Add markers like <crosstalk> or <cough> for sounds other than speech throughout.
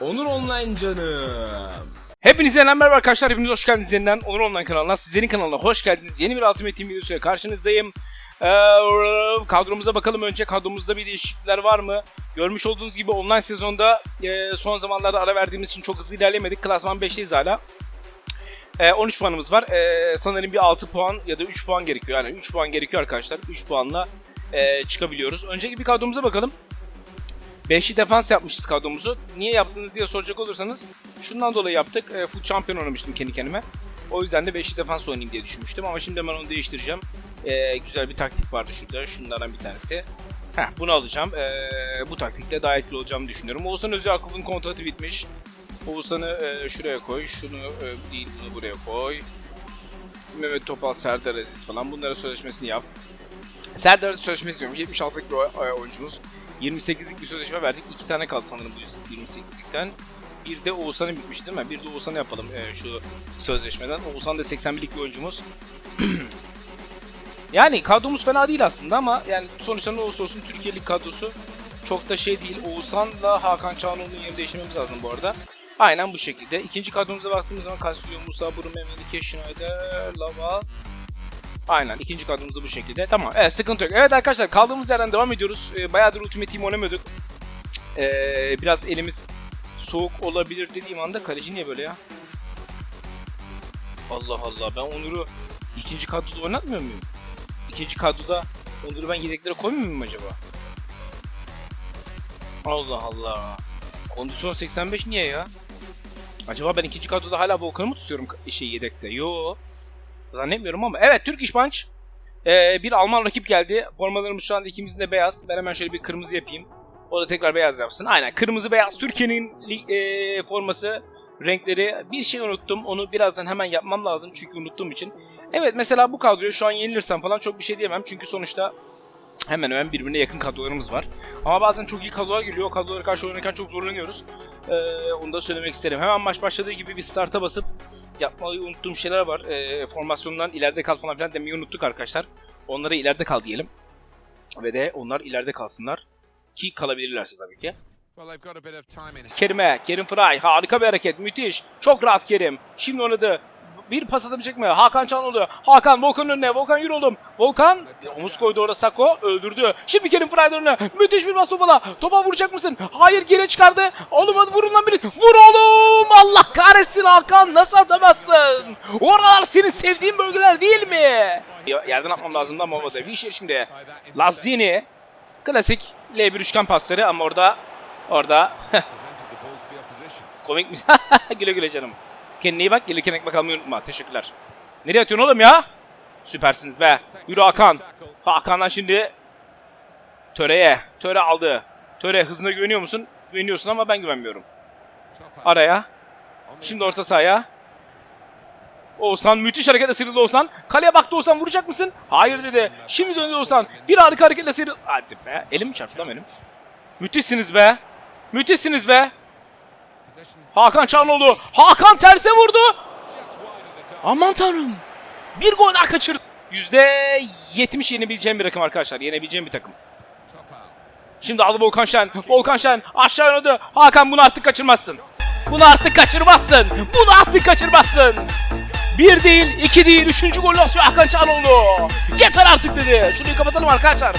Onur Online canım. Hepinize merhaba arkadaşlar. Hepiniz hoş geldiniz yeniden Onur Online kanalına. Sizlerin kanalına hoş geldiniz. Yeni bir Ultimate Team videosuyla karşınızdayım. Ee, kadromuza bakalım önce. Kadromuzda bir değişiklikler var mı? Görmüş olduğunuz gibi online sezonda e, son zamanlarda ara verdiğimiz için çok hızlı ilerleyemedik. Klasman 5'teyiz hala. E, 13 puanımız var. E, sanırım bir 6 puan ya da 3 puan gerekiyor. Yani 3 puan gerekiyor arkadaşlar. 3 puanla e, çıkabiliyoruz. Önceki bir kadromuza bakalım. 5'li defans yapmışız kadromuzu. Niye yaptınız diye soracak olursanız şundan dolayı yaptık. E, full şampiyon oynamıştım kendi kendime. O yüzden de 5'li defans oynayayım diye düşünmüştüm ama şimdi hemen onu değiştireceğim. E, güzel bir taktik vardı şurada. Şunlardan bir tanesi. Heh, bunu alacağım. E, bu taktikle daha etkili olacağımı düşünüyorum. Oğuzhan Özyakup'un kontratı bitmiş. Oğuzhan'ı e, şuraya koy. Şunu e, değil bunu buraya koy. Mehmet Topal, Serdar Aziz falan bunlara sözleşmesini yap. Serdar Aziz sözleşmesi yapmış. 76'lık bir oy- oyuncumuz. 28'lik bir sözleşme verdik. İki tane kaldı sanırım bu 28'likten. Bir de Oğuzhan'ın bitmiş değil mi? Bir de Oğuzhan'ı yapalım e, şu sözleşmeden. Oğuzhan da 81'lik bir oyuncumuz. <clears throat> yani kadromuz fena değil aslında ama yani sonuçta ne olursa olsun Türkiye Lig kadrosu çok da şey değil. Oğuzhan'la Hakan Çağanoğlu'nun yerini değiştirmemiz lazım bu arada. Aynen bu şekilde. İkinci kadromuza bastığımız zaman Castillo, Musa, Buru, Mehmet, Schneider, Lava, Aynen ikinci kadromuz da bu şekilde. Tamam evet sıkıntı yok. Evet arkadaşlar kaldığımız yerden devam ediyoruz. Ee, bayağıdır Ultimate Team oynamıyorduk. Ee, biraz elimiz soğuk olabilir dediğim anda kaleci niye böyle ya? Allah Allah ben Onur'u ikinci kadroda oynatmıyor muyum? İkinci kadroda Onur'u ben yedeklere koymuyor muyum acaba? Allah Allah. Kondisyon 85 niye ya? Acaba ben ikinci kadroda hala Volkan'ı mı tutuyorum şey yedekte? Yo. Zannetmiyorum ama. Evet Türk İş. Ee, bir Alman rakip geldi. Formalarımız şu anda ikimizin de beyaz. Ben hemen şöyle bir kırmızı yapayım. O da tekrar beyaz yapsın. Aynen kırmızı beyaz Türkiye'nin ee, forması renkleri. Bir şey unuttum. Onu birazdan hemen yapmam lazım çünkü unuttuğum için. Evet mesela bu kadroya şu an yenilirsem falan çok bir şey diyemem. Çünkü sonuçta hemen hemen birbirine yakın kadrolarımız var. Ama bazen çok iyi kadrolar geliyor. O kadrolara karşı oynarken çok zorlanıyoruz. Ee, onu da söylemek isterim. Hemen maç başladığı gibi bir starta basıp yapmayı unuttuğum şeyler var. Ee, formasyondan ileride kal falan filan demeyi unuttuk arkadaşlar. Onlara ileride kal diyelim. Ve de onlar ileride kalsınlar. Ki kalabilirlerse tabii ki. Kerim'e, Kerim Fry harika bir hareket, müthiş. Çok rahat Kerim. Şimdi oynadı. Bir pas atabilecek mi? Hakan Çanoğlu. Hakan Volkan'ın önüne. Volkan yürü oğlum. Volkan omuz koydu orada Sako. Öldürdü. Şimdi Kerim Fry'ın önüne. Müthiş bir bas topala. Topa vuracak mısın? Hayır geri çıkardı. Oğlum hadi vurun lan biri. Vur oğlum. Allah kahretsin Hakan. Nasıl atamazsın? Oralar senin sevdiğin bölgeler değil mi? Yerden atmam lazım ama o da bir şey şimdi. Lazzini. Klasik L1 üçgen pasları ama orada orada. <laughs> Komik mi? <laughs> güle güle canım. Kendine iyi bak. Gelirken ekmek almayı unutma. Teşekkürler. Nereye atıyorsun oğlum ya? Süpersiniz be. Yürü Hakan. Hakan'dan şimdi Töre'ye. Töre aldı. Töre hızına güveniyor musun? Güveniyorsun ama ben güvenmiyorum. Araya. Şimdi orta sahaya. Oğuzhan müthiş hareketle sıyrıldı Oğuzhan. Kaleye baktı Oğuzhan vuracak mısın? Hayır dedi. Şimdi döndü Oğuzhan. Bir harika hareketle sıyrıldı. Hadi be. Elim çarptı lan benim. Müthişsiniz be. Müthişsiniz be. Hakan Çağanoğlu. Hakan terse vurdu. Aman tanrım. Bir gol daha kaçırdı. %70 yenebileceğim bir takım arkadaşlar. Yenebileceğim bir takım. Şimdi aldı Volkan Şen. Volkan Şen aşağı oynadı. Hakan bunu artık kaçırmazsın. Bunu artık kaçırmazsın. Bunu artık kaçırmazsın. Bir değil, iki değil, üçüncü golü atıyor Hakan Çağanoğlu. Yeter artık dedi. Şurayı kapatalım arkadaşlar.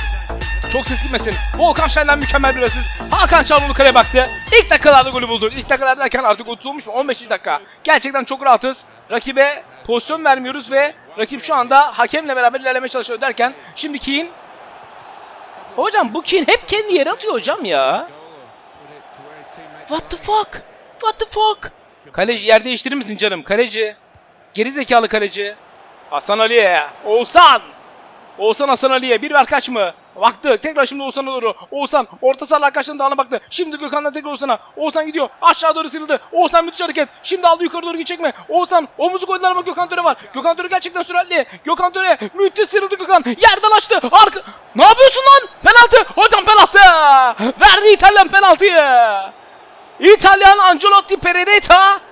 Çok ses gitmesin. Volkan Şen'den mükemmel bir asist. Hakan Çağanoğlu kaleye baktı. İlk dakikalarda golü buldu. İlk dakikalar derken artık 30 olmuş mu? 15. dakika. Gerçekten çok rahatız. Rakibe pozisyon vermiyoruz ve rakip şu anda hakemle beraber ilerlemeye çalışıyor derken şimdi Keane Hocam bu Keane hep kendi yere atıyor hocam ya. What the fuck? What the fuck? Kaleci yer değiştirir misin canım? Kaleci. Geri zekalı kaleci. Hasan Ali'ye. Oğuzhan. Oğuzhan Hasan Ali'ye. Bir ver kaç mı? Baktı. Tekrar şimdi Oğuzhan'a doğru. Oğuzhan orta saha arkadaşlarının dağına baktı. Şimdi Gökhan'dan tekrar Oğuzhan'a. Oğuzhan gidiyor. Aşağı doğru sıyrıldı. Oğuzhan müthiş hareket. Şimdi aldı yukarı doğru gidecek mi? Oğuzhan omuzu koydular ama Gökhan Töre var. Gökhan Töre gerçekten süratli. Gökhan Töre müthiş sıyrıldı Gökhan. Yerden açtı. Arka... Ne yapıyorsun lan? Penaltı. Hocam penaltı. Verdi İtalyan penaltıyı. İtalyan Ancelotti Pereira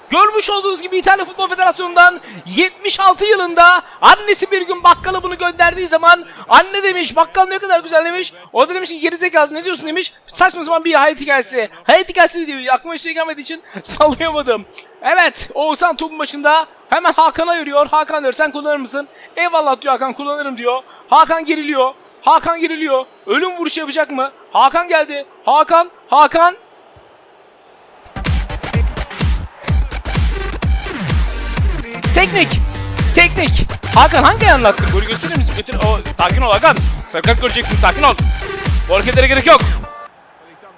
Görmüş olduğunuz gibi İtalya Futbol Federasyonu'ndan 76 yılında annesi bir gün bakkala bunu gönderdiği zaman anne demiş bakkal ne kadar güzel demiş. O da demiş ki gerizekalı ne diyorsun demiş. Saçma sapan bir hayat hikayesi. Hayat hikayesi diyor. Aklıma hiç şey gelmediği için <laughs> sallayamadım. Evet Oğuzhan topun başında hemen Hakan'a yürüyor. Hakan diyor sen kullanır mısın? Eyvallah diyor Hakan kullanırım diyor. Hakan geriliyor. Hakan geriliyor. Ölüm vuruşu yapacak mı? Hakan geldi. Hakan, Hakan. Teknik. Teknik. Hakan hangi ayağınla attın? Golü gösterir misin? Götür. O, sakin ol Hakan. Sarı göreceksin. Sakin ol. Bu hareketlere gerek yok.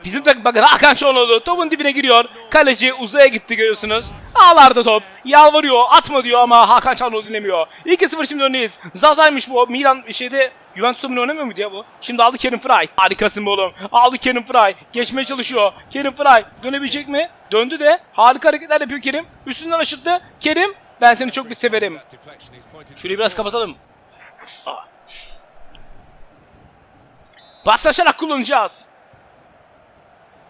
Bizim takım bakın Hakan Şonoğlu topun dibine giriyor. Kaleci uzaya gitti görüyorsunuz. Ağlarda top. Yalvarıyor. Atma diyor ama Hakan Şonoğlu dinlemiyor. 2-0 şimdi öndeyiz. Zaza'ymış bu. Milan şeyde Juventus'ta mı oynamıyor muydu ya bu? Şimdi aldı Kerim Fry. Harikasın be oğlum. Aldı Kerim Fry. Geçmeye çalışıyor. Kerim Fry. Dönebilecek mi? Döndü de. Harika hareketler yapıyor Kerim. Üstünden aşırttı. Kerim. Ben seni çok bir severim. Şurayı biraz kapatalım. Paslaşarak kullanacağız.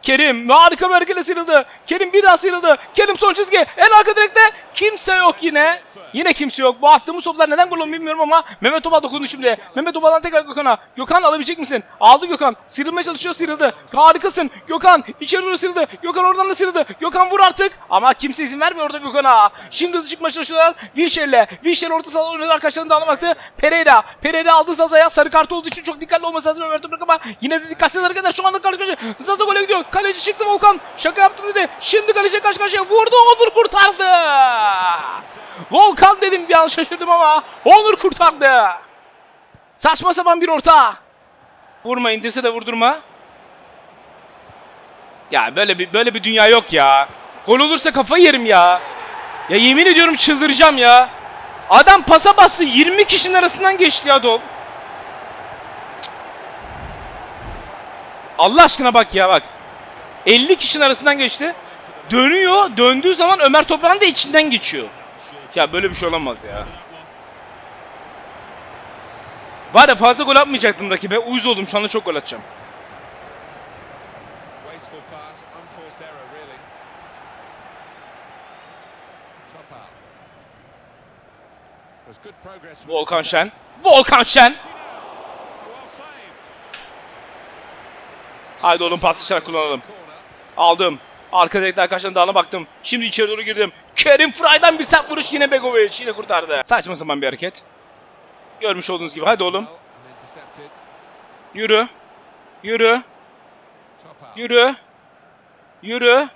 Kerim harika bir hareketle sıyrıldı. Kerim bir daha sıyrıldı. Kerim son çizgi. En arka direkte kimse yok yine. Yine kimse yok. Bu attığımız toplar neden gol bilmiyorum ama Mehmet Topal dokundu şimdi. Mehmet Topal'dan tekrar Gökhan'a. Gökhan alabilecek misin? Aldı Gökhan. Sıyrılmaya çalışıyor sıyrıldı. Harikasın. Gökhan içeri doğru sıyrıldı. Gökhan oradan da sıyrıldı. Gökhan vur artık. Ama kimse izin vermiyor orada Gökhan'a. Şimdi hızlı çıkmaya çalışıyorlar. Wilshere'le. Wilshere orta sahada oynadı arkadaşlarını dağılamaktı. Pereira. Pereira aldı Zaza'ya. Sarı kart olduğu için çok dikkatli olması lazım Ömer Toprak ama yine de dikkatsiz hareketler. Şu anda karşı karşıya. Zaza gole gidiyor. Kaleci çıktı Volkan. Şaka yaptı dedi. Şimdi kaleci karşı karşıya vurdu. Onur kurtardı. Volkan dedim bir an şaşırdım ama Onur kurtardı. Saçma sapan bir orta. Vurma indirse de vurdurma. Ya böyle bir böyle bir dünya yok ya. Gol olursa kafayı yerim ya. Ya yemin ediyorum çıldıracağım ya. Adam pasa bastı 20 kişinin arasından geçti ya top. Allah aşkına bak ya bak. 50 kişinin arasından geçti. Dönüyor. Döndüğü zaman Ömer Toprak'ın da içinden geçiyor. Ya böyle bir şey olamaz ya. Var ya fazla gol atmayacaktım rakibe. Uyuz oldum şu anda çok gol atacağım. Volkan Şen. Volkan Şen. Haydi oğlum paslaşarak kullanalım. Aldım. Arka direkte arkadaşların dağına baktım. Şimdi içeri doğru girdim. Kerim Fray'dan bir sert vuruş yine Begovic. Yine kurtardı. Saçma sapan bir hareket. Görmüş olduğunuz gibi. Hadi oğlum. Yürü. Yürü. Yürü. Yürü.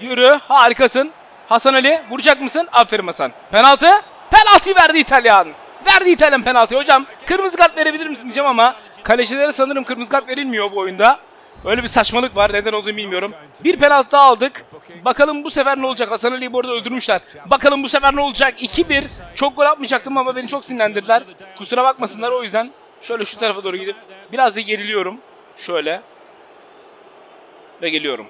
Yürü. Harikasın. Hasan Ali vuracak mısın? Aferin Hasan. Penaltı. Penaltı verdi İtalyan. Verdi İtalyan penaltı. Hocam kırmızı kart verebilir misin diyeceğim ama kalecilere sanırım kırmızı kart verilmiyor bu oyunda. Öyle bir saçmalık var. Neden olduğunu bilmiyorum. Bir penaltı daha aldık. Bakalım bu sefer ne olacak? Hasan Ali'yi bu arada öldürmüşler. Bakalım bu sefer ne olacak? 2-1. Çok gol atmayacaktım ama beni çok sinirlendirdiler. Kusura bakmasınlar o yüzden. Şöyle şu tarafa doğru gidip biraz da geriliyorum. Şöyle. Ve geliyorum.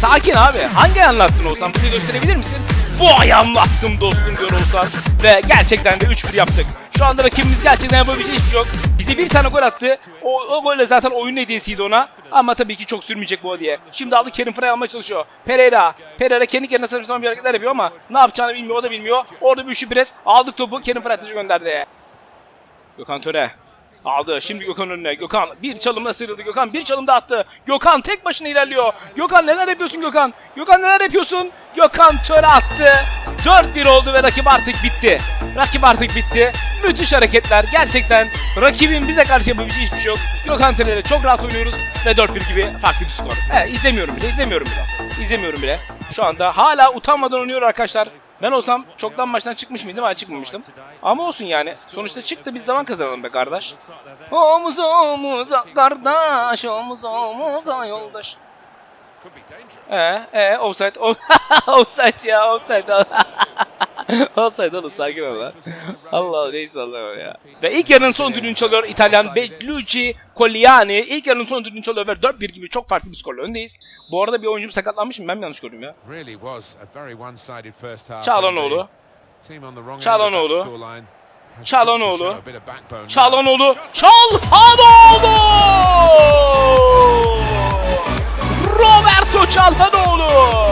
Sakin abi. Hangi ayağınla attın Oğuzhan? Gösterebilir misin? Bu ayağımla attım dostum diyor Oğuzhan. Ve gerçekten de 3-1 yaptık. Şu anda rakibimiz gerçekten yapabileceği hiçbir şey yok. Bize bir tane gol attı. O, o golle zaten oyun hediyesiydi ona. Ama tabii ki çok sürmeyecek bu hediye. Şimdi aldı Kerim Frey almaya çalışıyor. Pereira. Pereira kendi kendine sarımsama bir hareketler yapıyor ama ne yapacağını bilmiyor. O da bilmiyor. Orada bir üçlü pres. Aldık topu. Kerim Frey atıcı gönderdi. Gökhan Töre. Aldı. Şimdi Gökhan önüne. Gökhan bir çalımla sıyrıldı. Gökhan bir çalımda attı. Gökhan tek başına ilerliyor. Gökhan neler yapıyorsun Gökhan? Gökhan neler yapıyorsun? Gökhan Töre attı. 4-1 oldu ve rakip artık bitti. Rakip artık bitti. Müthiş hareketler. Gerçekten rakibin bize karşı yapabileceği hiçbir şey yok. Gökhan Töre çok rahat oynuyoruz ve 4-1 gibi farklı bir skor. Evet izlemiyorum bile izlemiyorum bile. İzlemiyorum bile. Şu anda hala utanmadan oynuyor arkadaşlar. Ben olsam çoktan maçtan çıkmış mıydım? Hayır çıkmamıştım. Ama olsun yani. Sonuçta çıktı biz zaman kazanalım be kardeş. Omuz omuza kardeş, omuz omuza yoldaş. Could be dangerous. E e offside. O- <laughs> offside ya offside. <laughs> offside oğlum sakin ol lan. Allah neyse Allah ya. Ve ilk yarının son düdüğünü çalıyor İtalyan Bellucci Colliani. İlk yarının son düdüğünü çalıyor ve 4-1 gibi çok farklı bir skorla öndeyiz. Bu arada bir oyuncum sakatlanmış mı? Ben mi yanlış gördüm ya? Really was a very one-sided first half. Çağlanoğlu. and the Team on the wrong end of Çağlanoğlu. scoreline. Has Çalhanoğlu. got to show a bit of backbone now. Çalhanoğlu.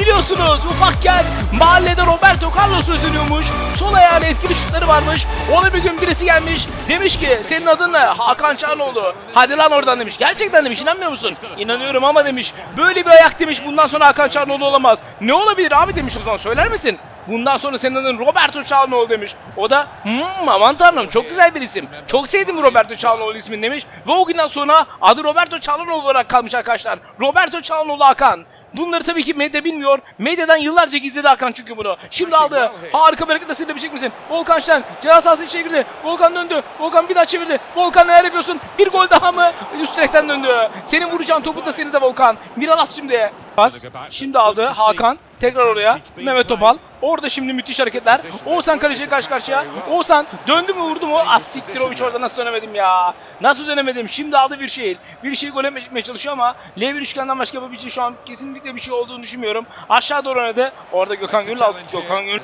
Biliyorsunuz ufakken mahallede Roberto Carlos özleniyormuş. Sol ayağıyla etkili şutları varmış. Ona bir gün birisi gelmiş. Demiş ki senin adın ne? Hakan Çalhanoğlu. Hadi lan oradan demiş. Gerçekten demiş inanmıyor musun? İnanıyorum ama demiş. Böyle bir ayak demiş bundan sonra Hakan Çalhanoğlu olamaz. Ne olabilir abi demiş o zaman söyler misin? Bundan sonra senin adın Roberto Çalhanoğlu demiş. O da hmm, aman tanrım çok güzel bir isim. Çok sevdim Roberto Çalhanoğlu ismini demiş. Ve o günden sonra adı Roberto Çalhanoğlu olarak kalmış arkadaşlar. Roberto Çalhanoğlu Hakan. Bunları tabii ki medya bilmiyor. Medyadan yıllarca gizledi Hakan çünkü bunu. Şimdi aldı. Harika bir hareketle sindirebilecek misin? Volkan Şen ceza sahası içine girdi. Volkan döndü. Volkan bir daha çevirdi. Volkan neler yapıyorsun? Bir gol daha mı? Üst direkten döndü. Senin vuracağın topu da seni de Volkan. Miralas şimdi. Pas. Şimdi aldı Hakan. Tekrar oraya. Mehmet Topal. Orada şimdi müthiş hareketler. Oğuzhan kaleciye karşı karşıya. Oğuzhan döndü mü vurdu mu? Az siktir orada nasıl dönemedim ya. Nasıl dönemedim? Şimdi aldı bir şey. Bir şey gol etmeye çalışıyor ama L1 üçgenden başka yapabileceği şu an kesinlikle bir şey olduğunu düşünmüyorum. Aşağı doğru oynadı. Orada Gökhan Gönül aldı. Gökhan Gönül.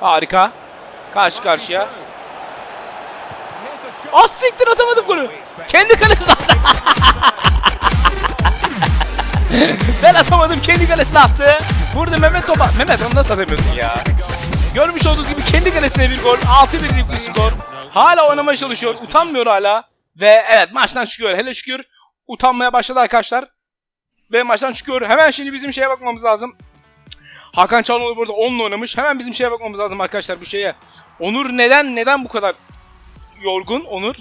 Harika. Karşı karşıya. Az siktir atamadım golü. Kendi kalesine. <laughs> <laughs> ben atamadım kendi kalesine attı. Burada Mehmet topa. Mehmet onu nasıl atamıyorsun ya? Görmüş olduğunuz gibi kendi kalesine bir gol. 6-1'lik bir skor. Hala oynamaya çalışıyor. Utanmıyor hala. Ve evet maçtan çıkıyor. Hele şükür utanmaya başladı arkadaşlar. Ve maçtan çıkıyor. Hemen şimdi bizim şeye bakmamız lazım. Hakan Çalhanoğlu burada 10'la oynamış. Hemen bizim şeye bakmamız lazım arkadaşlar bu şeye. Onur neden neden bu kadar yorgun Onur?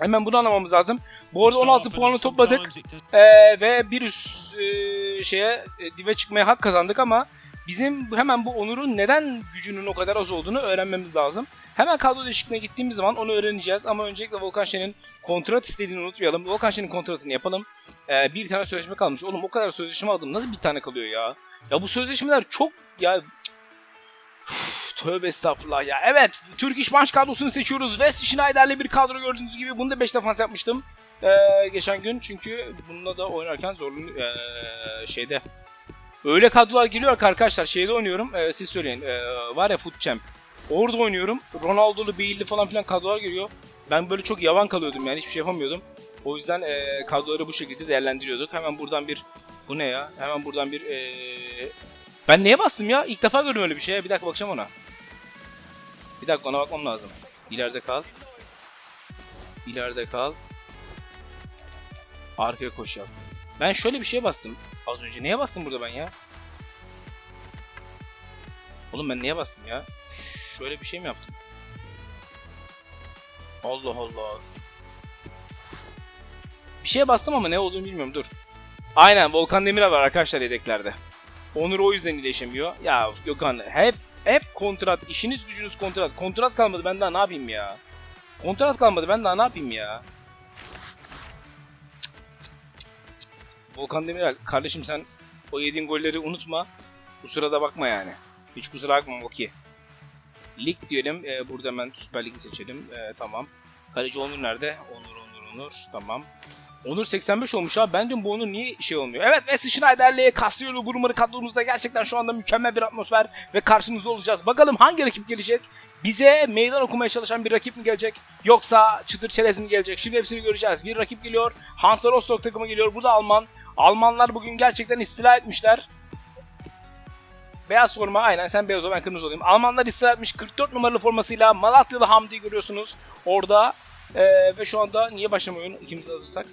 Hemen bunu anlamamız lazım. Bu arada 16 puanı topladık. Ee, ve bir üst e, şeye e, dive çıkmaya hak kazandık ama bizim hemen bu Onur'un neden gücünün o kadar az olduğunu öğrenmemiz lazım. Hemen kadro değişikliğine gittiğimiz zaman onu öğreneceğiz ama öncelikle Volkan Şen'in kontrat istediğini unutmayalım. Volkan Şen'in kontratını yapalım. Ee, bir tane sözleşme kalmış. Oğlum o kadar sözleşme aldım. Nasıl bir tane kalıyor ya? Ya bu sözleşmeler çok ya Tövbe estağfurullah ya. Evet, Türk İş Maç kadrosunu seçiyoruz. West Schneider'le bir kadro gördüğünüz gibi. Bunu da 5 defans yapmıştım. Ee, geçen gün çünkü bununla da oynarken zorlanıyor. Ee, şeyde. Öyle kadrolar geliyor ki arkadaşlar. Şeyde oynuyorum. Ee, siz söyleyin. Ee, var ya Foot Champ. Orada oynuyorum. Ronaldo'lu, Bale'li falan filan kadrolar geliyor. Ben böyle çok yavan kalıyordum yani. Hiçbir şey yapamıyordum. O yüzden ee, kadroları bu şekilde değerlendiriyorduk. Hemen buradan bir... Bu ne ya? Hemen buradan bir... ee, ben neye bastım ya? İlk defa gördüm öyle bir şeye. Bir dakika bakacağım ona. Bir dakika ona bakmam lazım. İleride kal. İleride kal. Arkaya koş yap. Ben şöyle bir şeye bastım. Az önce neye bastım burada ben ya? Oğlum ben neye bastım ya? Şöyle bir şey mi yaptım? Allah Allah. Bir şeye bastım ama ne olduğunu bilmiyorum dur. Aynen Volkan Demirel var arkadaşlar yedeklerde. Onur o yüzden iyileşemiyor. Ya Gökhan hep hep kontrat. işiniz gücünüz kontrat. Kontrat kalmadı ben daha ne yapayım ya? Kontrat kalmadı ben daha ne yapayım ya? Volkan Demirel kardeşim sen o yediğin golleri unutma. Kusura da bakma yani. Hiç kusura bakma okey. Lig diyelim. Ee, burada hemen Süper Lig'i seçelim. Ee, tamam. Kaleci Onur nerede? Onur, Onur, Onur. Tamam. Onur 85 olmuş abi. Ben diyorum bu Onur niye şey olmuyor? Evet Wesley Schneider'le Casillo Buruma'nı kadromuzda gerçekten şu anda mükemmel bir atmosfer ve karşınızda olacağız. Bakalım hangi rakip gelecek? Bize meydan okumaya çalışan bir rakip mi gelecek? Yoksa çıtır çerez mi gelecek? Şimdi hepsini göreceğiz. Bir rakip geliyor. Hansa Rostock takımı geliyor. Bu da Alman. Almanlar bugün gerçekten istila etmişler. Beyaz forma aynen sen beyaz ol ben kırmızı olayım. Almanlar istila etmiş 44 numaralı formasıyla Malatyalı Hamdi'yi görüyorsunuz orada. Ee, ve şu anda niye başlamıyor oyun ikimiz hazırsak?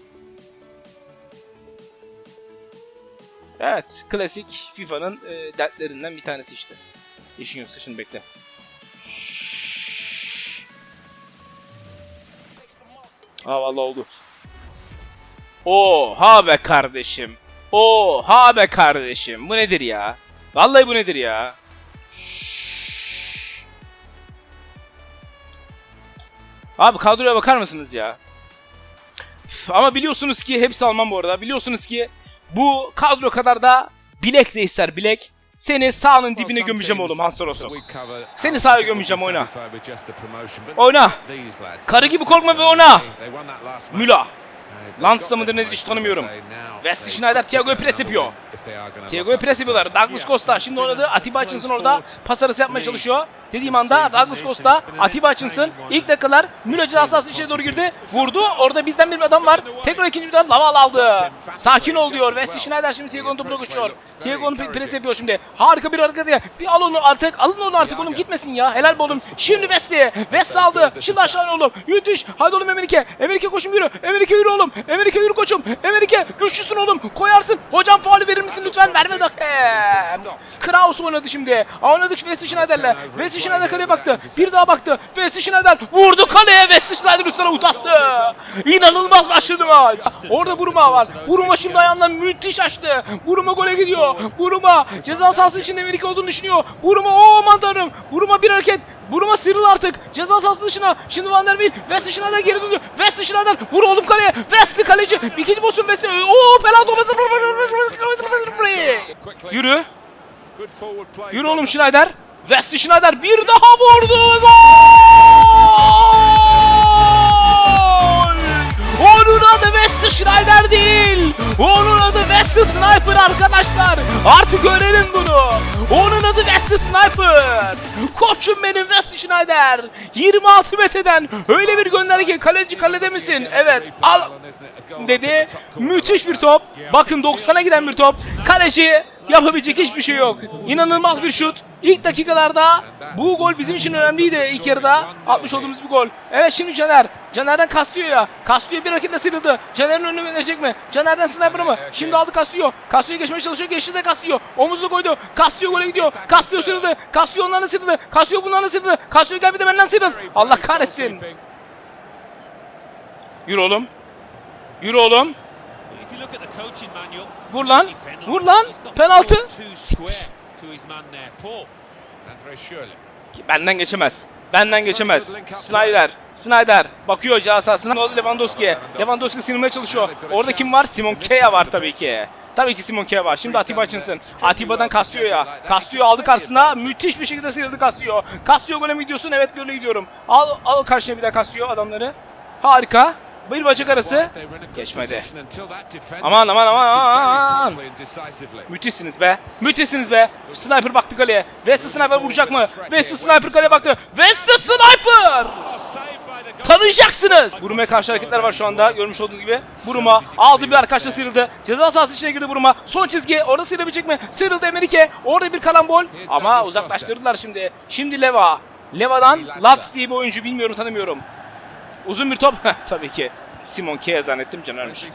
Evet, klasik FIFA'nın e, dertlerinden bir tanesi işte. İşin yoksa şimdi bekle. Ha vallahi oldu. Oha be kardeşim. Oha be kardeşim. Bu nedir ya? Vallahi bu nedir ya? Abi kadroya bakar mısınız ya? Ama biliyorsunuz ki hepsi Alman bu arada. Biliyorsunuz ki bu kadro kadar da bilek de ister bilek. Seni sahanın dibine gömeceğim oğlum Hansel Rostock. Seni sahaya gömeceğim, oyna. Oyna. Karı gibi korkma ve oyna. Müla. Lanza mıdır nedir hiç tanımıyorum. Wesley Schneider Thiago'yu pres yapıyor. Thiago'ya pres yapıyorlar. Douglas Costa şimdi oynadı. Atiba Hutchinson orada pas arası yapmaya çalışıyor. Dediğim anda Douglas Costa, Atiba Hutchinson ilk dakikalar Müller ceza sahası içine doğru girdi. Vurdu. Orada bizden bir adam var. Tekrar ikinci bir daha Laval aldı. Sakin ol diyor. Wesley Schneider şimdi Thiago'nun topuna koşuyor. Thiago'nun pres yapıyor şimdi. Harika bir hareket. ya. Bir al onu artık. Alın onu artık oğlum gitmesin ya. Helal oğlum. Şimdi Wesley. Wesley aldı. Şimdi aşağı oğlum. Yürütüş. Hadi oğlum Emelike. Emelike koşun yürü. Emelike yürü oğlum. Emelike yürü koçum. Emelike güçlüsün oğlum. Koyarsın. Hocam faulü verir misin lütfen? Verme dakikat. Kraus oynadı şimdi. Oynadık Wesley Schneider'le. Wesley Schneider kaleye baktı. Bir daha baktı. Wesley Schneider vurdu kaleye. Wesley Schneider üstüne uzattı. İnanılmaz başladı maç. Orada Buruma var. Buruma şimdi ayağından müthiş açtı. Buruma gole gidiyor. Buruma ceza sahası içinde Amerika olduğunu düşünüyor. Buruma o aman tanrım. Buruma bir hareket. Buruma sıyrıl artık. Ceza sahası dışına. Şimdi Van der Wiel. Wesley Schneider geri döndü. Wesley Schneider vur oğlum kaleye. Wesley kaleci. İkinci pozisyon Wesley. Oo penaltı olması. Yürü. Yürü oğlum Schneider. Wesley Schneider bir daha vurdu. Gol! Onun adı Wesley Schneider değil. Onun adı Wesley Sniper arkadaşlar. Artık öğrenin bunu. Onun adı Wesley Sniper. Koçum benim Wesley Schneider. 26 metreden öyle bir gönderdi ki kaleci kalede misin? Evet. Al dedi. Müthiş bir top. Bakın 90'a giden bir top. Kaleci yapabilecek hiçbir şey yok. İnanılmaz bir şut. İlk dakikalarda bu gol bizim için önemliydi ilk yarıda. Atmış olduğumuz bir gol. Evet şimdi Caner. Caner'den Castillo ya. Castillo bir hareketle sıyrıldı. Caner'in önüne verecek mi? Caner'den sniper mı? Şimdi aldı Castillo. Castillo geçmeye çalışıyor. Geçti de Castillo. Omuzlu koydu. Castillo gole gidiyor. Castillo sıyrıldı. Castillo onlardan sıyrıldı. Castillo bunlardan sıyrıldı. Castillo gel bir de benden sıyrıl. Allah kahretsin. Yürü oğlum. Yürü oğlum. Vur lan. Vur lan. Penaltı. too square to his man there. Paul. Andre Schürrle. Benden geçemez. Benden geçemez. Snyder. Snyder. Bakıyor ceza sahasına. Ne oldu Lewandowski'ye? Lewandowski sinirmeye çalışıyor. Orada kim var? Simon Kea var tabii ki. Tabii ki Simon Kea var. Şimdi Atiba Hutchinson. Atiba'dan Castillo'ya. Castillo aldı karşısına. Müthiş bir şekilde sıyrıldı Castillo. Castillo gole mi gidiyorsun? Evet göle gidiyorum. Al, al karşıya bir daha Castillo adamları. Harika. Bir bacak arası. Geçmedi. Aman, aman, aman, aman. Müthişsiniz be. Müthişsiniz be. Sniper baktı kaleye. Wesley Sniper vuracak mı? Wesley Sniper kaleye baktı. Wesley Sniper! Tanıyacaksınız. Buruma'ya karşı hareketler var şu anda. Görmüş olduğunuz gibi. Buruma aldı bir arkadaşla sıyrıldı. Ceza sahası içine girdi Buruma. Son çizgi. Orada sıyrılabilecek mi? Sıyrıldı Emerike. Orada bir karambol. Ama uzaklaştırdılar şimdi. Şimdi Leva. Leva'dan Lats diye bir oyuncu bilmiyorum tanımıyorum. Uzun bir top. Tabii ki. Simon Kea zannettim Caner'miş.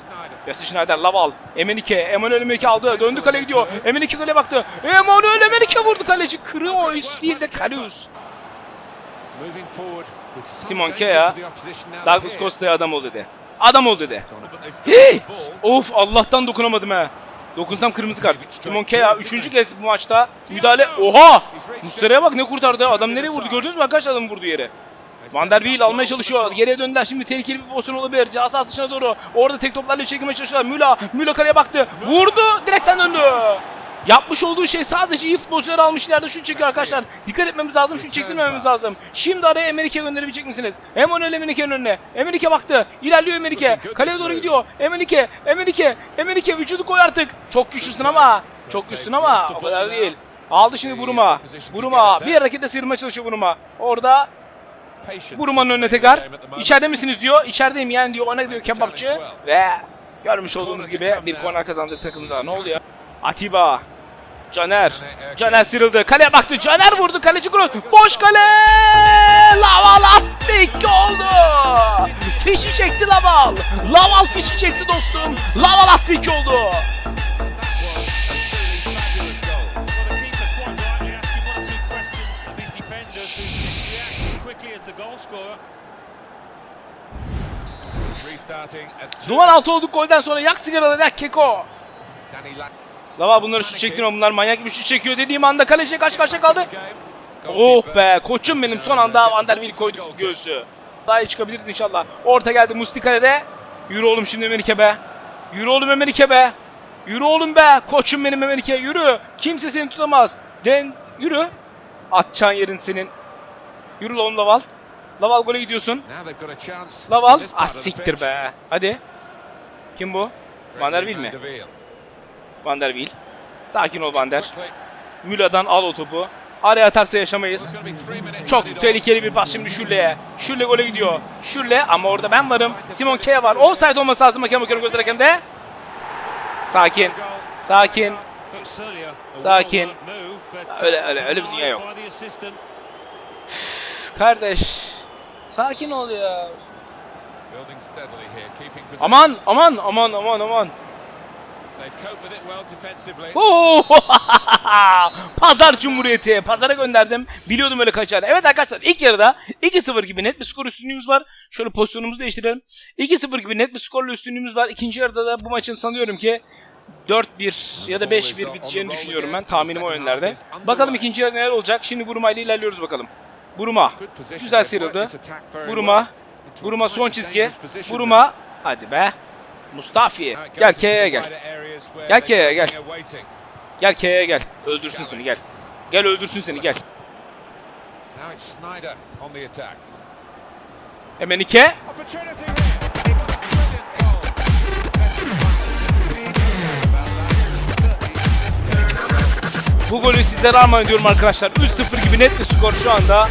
Wesley Schneider, Laval, Emenike, Emanuel Emenike aldı, döndü kaleye gidiyor. Emenike kaleye baktı. Emanuel Emenike vurdu kaleci. Kroos değil de Karius. Simon Kea, Douglas Costa'ya adam ol dedi. Adam ol dedi. Hey! Of Allah'tan dokunamadım ha. Dokunsam kırmızı kart. Simon Kea üçüncü kez bu maçta müdahale. Oha! Muslera'ya bak ne kurtardı. Adam nereye vurdu gördünüz mü arkadaşlar adamın vurduğu yere. Van der Wiel almaya çalışıyor. Geriye döndüler. Şimdi tehlikeli bir pozisyon olabilir. Cihaz atışına doğru. Orada tek toplarla çekilmeye çalışıyorlar. Müla. Müla kaleye baktı. Vurdu. Direkten döndü. Yapmış olduğu şey sadece iyi futbolcular almış ileride şunu çekiyor arkadaşlar. Dikkat etmemiz lazım. Şunu çektirmememiz lazım. Şimdi araya Emerike gönderebilecek misiniz? Emanuel Emerike'nin önüne. Emerike baktı. İlerliyor Emerike. Kaleye doğru gidiyor. Emerike. Emerike. Emerike vücudu koy artık. Çok güçlüsün ama. Çok güçlüsün ama. O kadar değil. Aldı şimdi Buruma. Buruma. Bir hareketle sıyırmaya çalışıyor Buruma. Orada Buruma'nın önüne tekrar. İçeride misiniz diyor. İçerideyim yani diyor. Ona gidiyor kebapçı. Ve görmüş olduğunuz gibi bir korner kazandı takımımıza. Ne oluyor? Atiba. Caner. Caner sıyrıldı. Kaleye baktı. Caner vurdu. Kaleci Kroos. Boş kale. Laval attı. İki oldu. Fişi çekti Laval. Laval fişi çekti dostum. Laval attı. iki oldu. Duman altı olduk golden sonra yak sigaraları yak keko. Laval bunları şut çekmiyor. Bunlar manyak bir şut çekiyor dediğim anda kaleci kaç karşıya kaldı. Oh be koçum benim son anda Van der Wiel koyduk göğsü. Daha iyi çıkabiliriz inşallah. Orta geldi Musti kalede. Yürü oğlum şimdi Emenike be. Yürü oğlum Emenike be. Yürü oğlum be. Koçum benim Emenike yürü. Kimse seni tutamaz. Den yürü. Atacağın yerin senin. Yürü oğlum Laval. Laval gole gidiyorsun. Laval. Ah siktir be. Hadi. Kim bu? Van der Wiel mi? Van der Wiel. Sakin ol Vander. Müla'dan al o topu. Araya atarsa yaşamayız. Çok tehlikeli bir pas şimdi Şürle'ye. Şürle gole gidiyor. Şürle ama orada ben varım. Simon K var. Offside olması lazım hakem bakıyorum göz hakemde. Sakin. Sakin. Sakin. but, Öyle- uh, öyle- öyle bir dünya yok. Kardeş. Sakin ol ya. Aman aman aman aman aman. Oo! <laughs> Pazar Cumhuriyeti. Pazara gönderdim. Biliyordum öyle kaçar. Evet arkadaşlar ilk yarıda 2-0 gibi net bir skor üstünlüğümüz var. Şöyle pozisyonumuzu değiştirelim. 2-0 gibi net bir skorla üstünlüğümüz var. İkinci yarıda da bu maçın sanıyorum ki 4-1 ya da 5-1 biteceğini düşünüyorum ben. Tahminim o yönlerde. Bakalım ikinci yarıda neler olacak. Şimdi Buruma ile ilerliyoruz bakalım. Buruma. Güzel sıyrıldı. Buruma. Buruma son çizgi. Buruma. Hadi be. Mustafi. Gel K'ye gel. Gel K'ye gel. Gel K'ye gel. Öldürsün seni gel. Gel öldürsün seni gel. Hemen Ike. Bu golü sizlere armağan ediyorum arkadaşlar. 3-0 gibi net bir skor şu anda.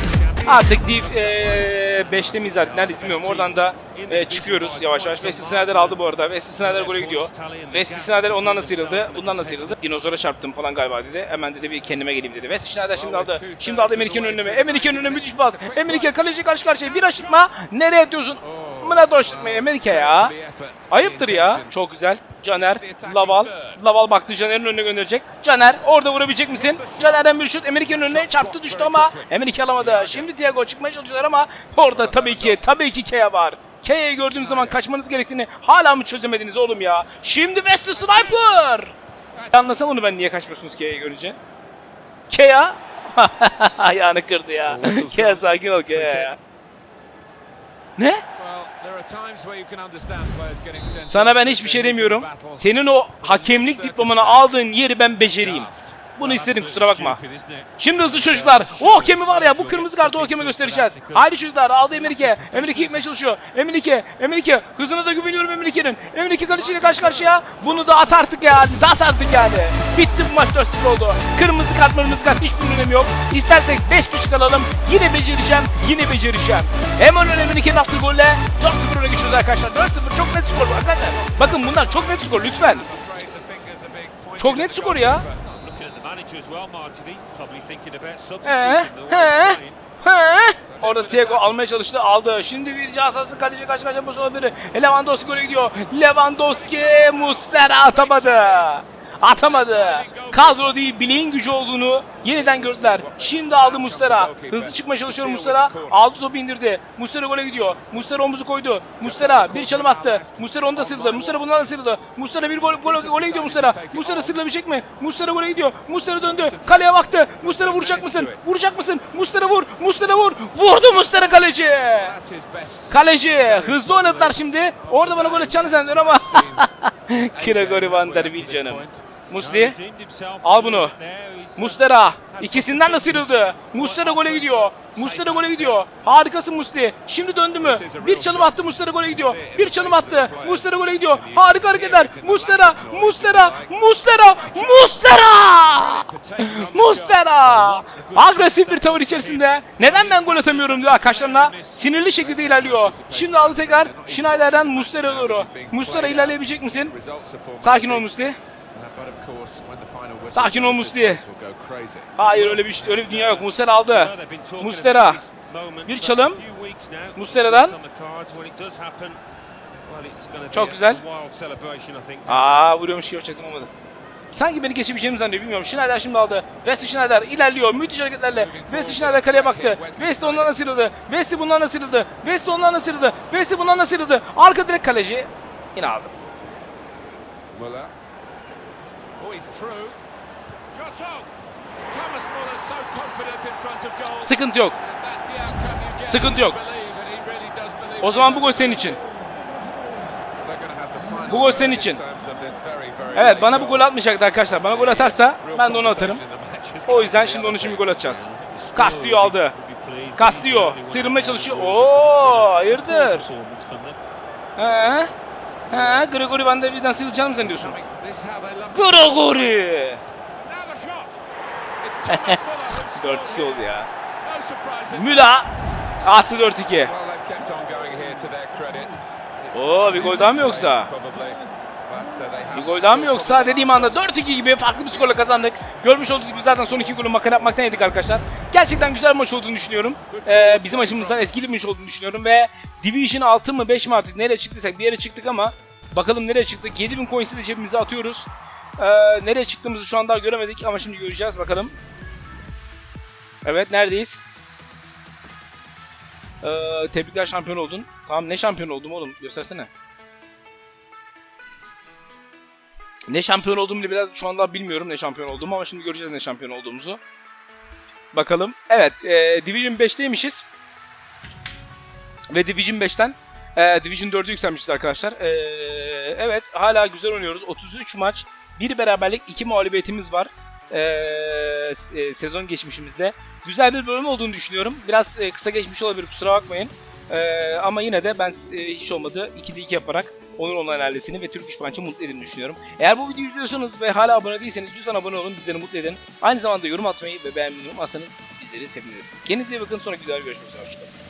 Artık deyip ee, 5'te miyiz artık neredeyiz bilmiyorum. Oradan da ee, çıkıyoruz yavaş yavaş. Wesley Sneijder aldı bu arada. Wesley Sneijder gole gidiyor. Wesley Sneijder ondan nasıl sıyrıldı? Bundan nasıl sıyrıldı? Dinozora çarptım falan galiba dedi. Hemen dedi bir kendime geleyim dedi. Wesley Sneijder şimdi aldı. Şimdi aldı Emerike'nin önüne. Emerike'nin önüne müthiş pas. Emerike kaleci karşı karşıya. Bir aşırtma. Nereye atıyorsun? Mına doştma Emerike ya. Ayıptır ya. Çok güzel. Caner, Laval. Laval baktı Caner'in önüne gönderecek. Caner orada vurabilecek misin? Caner'den bir şut Emerike'nin önüne çarptı düştü ama Emerike alamadı. Şimdi Thiago çıkmaya çalışıyorlar ama orada tabii ki tabii ki Kea var. Kea'yı gördüğünüz zaman kaçmanız gerektiğini hala mı çözemediniz oğlum ya? Şimdi Wesley Sniper! Anlasam onu ben niye kaçmıyorsunuz Kea'yı görünce? Kea <laughs> ayağını kırdı ya. Kea sakin ol Kea ya. Sent Sana ben hiçbir şey demiyorum. Senin o hakemlik diplomanı aldığın yeri ben becereyim. Bunu istedim kusura bakma. Şimdi hızlı çocuklar. O hakemi var ya bu kırmızı kartı o hakeme göstereceğiz. Haydi çocuklar aldı Emerike. Emerike gitmeye çalışıyor. Emerike. Emerike. Hızına da güveniyorum Emerike'nin. Emerike kaleciyle karşı karşıya. Bunu da at artık ya. At artık yani. Bitti bu maç 4-0 oldu. Kırmızı kart mırmızı kart hiçbir önemi yok. İstersek 5 kişi kalalım. Yine becereceğim. Yine becereceğim. Emanuel Emerike'nin attığı golle 4-0 öne geçiyoruz arkadaşlar. 4-0 çok net skor bu arkadaşlar. Bakın bunlar çok net skor lütfen. Çok net skor ya. He, he, he. Orada Thiago almaya çalıştı, aldı. Şimdi bir casası kaleci karşı karşıya boş olabilir. Lewandowski gole gidiyor. Lewandowski Muslera atamadı. Atamadı. Kadro değil, bileğin gücü olduğunu yeniden gördüler. Şimdi aldı Muslera. Hızlı çıkmaya çalışıyor Muslera. Aldı topu indirdi. Muslera gole gidiyor. Muslera omuzu koydu. Muslera bir çalım attı. Muslera onu da sıyrıldı. Muslera bundan da sıyrıldı. Muslera bir gol, gol, gole gidiyor Muslera. Muslera sıyrılabilecek mi? Muslera gole gidiyor. Muslera döndü. Kaleye baktı. Muslera vuracak mısın? Vuracak mısın? Muslera vur. Muslera vur. Vurdu Muslera kaleci. Kaleci hızlı oynadılar şimdi. Orada bana gol atacağını zannediyor ama. <laughs> Gregory Van der canım. Musli. Al bunu. Muslera ikisinden de sıyrıldı. Muslera gole gidiyor. Muslera gole gidiyor. Harikasın Musli. Şimdi döndü mü? Bir çalım attı Muslera gole gidiyor. Bir çalım attı. Muslera gole gidiyor. Harika hareketler. Muslera, Muslera, Muslera, Muslera! Muslera! Agresif bir tavır içerisinde. Neden ben gol atamıyorum diyor arkadaşlarına. Sinirli şekilde ilerliyor. Şimdi aldı tekrar Schneider'den Muslera'ya doğru. Muslera ilerleyebilecek misin? Sakin ol Musli. Sakin ol Musli. Hayır öyle bir şey- öyle bir dünya yok. Muslera aldı. Muslera. Bir çalım. Muslera'dan. Çok güzel. Aa vuruyormuş gibi çaktım olmadı. Sanki beni geçebileceğimi zannediyor bilmiyorum. Schneider şimdi aldı. Wesley Schneider ilerliyor müthiş hareketlerle. Wesley Schneider kaleye baktı. Wesley ondan nasıldı? Wesley bundan nasıldı? Wesley ondan nasıldı? Wesley bundan nasıldı? Arka direkt kaleci. Yine aldı. Muller. Sıkıntı yok. Sıkıntı yok. O zaman bu gol senin için. Bu gol senin için. Evet bana bu gol atmayacaktı arkadaşlar. Bana gol atarsa ben de onu atarım. O yüzden şimdi onun için bir gol atacağız. Castillo aldı. Castillo sıyrılmaya çalışıyor. Oo hayırdır? performance He? Gregory Van der Wiel'den sıyrılacağını mı zannediyorsun? <laughs> Who 4-2 scored oldu ya. Müla attı 4-2. Well, they've kept on going here to their credit. It's Oo, bir gol daha mı yoksa? uh, Bir gol daha mı yoksa dediğim anda 4-2 gibi farklı bir skorla kazandık. Görmüş olduğunuz gibi zaten son iki golü makara yapmaktan yedik arkadaşlar. Gerçekten güzel bir maç olduğunu düşünüyorum. Ee, bizim açımızdan etkili bir maç olduğunu düşünüyorum ve Division 6 mı 5 mi artık nereye çıktıysak bir yere çıktık ama bakalım nereye çıktık. 7000 coins'i de cebimize atıyoruz. Ee, nereye çıktığımızı şu an daha göremedik ama şimdi göreceğiz bakalım. Evet neredeyiz? Ee, tebrikler şampiyon oldun. Tamam ne şampiyon oldum oğlum göstersene. Ne şampiyon olduğumu bile biraz şu anda bilmiyorum ne şampiyon olduğumu ama şimdi göreceğiz ne şampiyon olduğumuzu. Bakalım. Evet, e, Division 5'teymişiz. Ve Division 5'ten e, Division 4'e yükselmişiz arkadaşlar. E, evet, hala güzel oynuyoruz. 33 maç, bir beraberlik, iki mağlubiyetimiz var. E, e, sezon geçmişimizde. Güzel bir bölüm olduğunu düşünüyorum. Biraz e, kısa geçmiş olabilir, kusura bakmayın. E, ama yine de ben e, hiç olmadı 2'de 2 yaparak Onur Online ailesini ve Türk İş Punch'ı mutlu edin düşünüyorum. Eğer bu videoyu izliyorsanız ve hala abone değilseniz lütfen abone olun, bizleri mutlu edin. Aynı zamanda yorum atmayı ve beğenmeyi unutmazsanız bizleri sevinirsiniz. Kendinize iyi bakın, sonraki videoda görüşmek üzere. Hoşçakalın.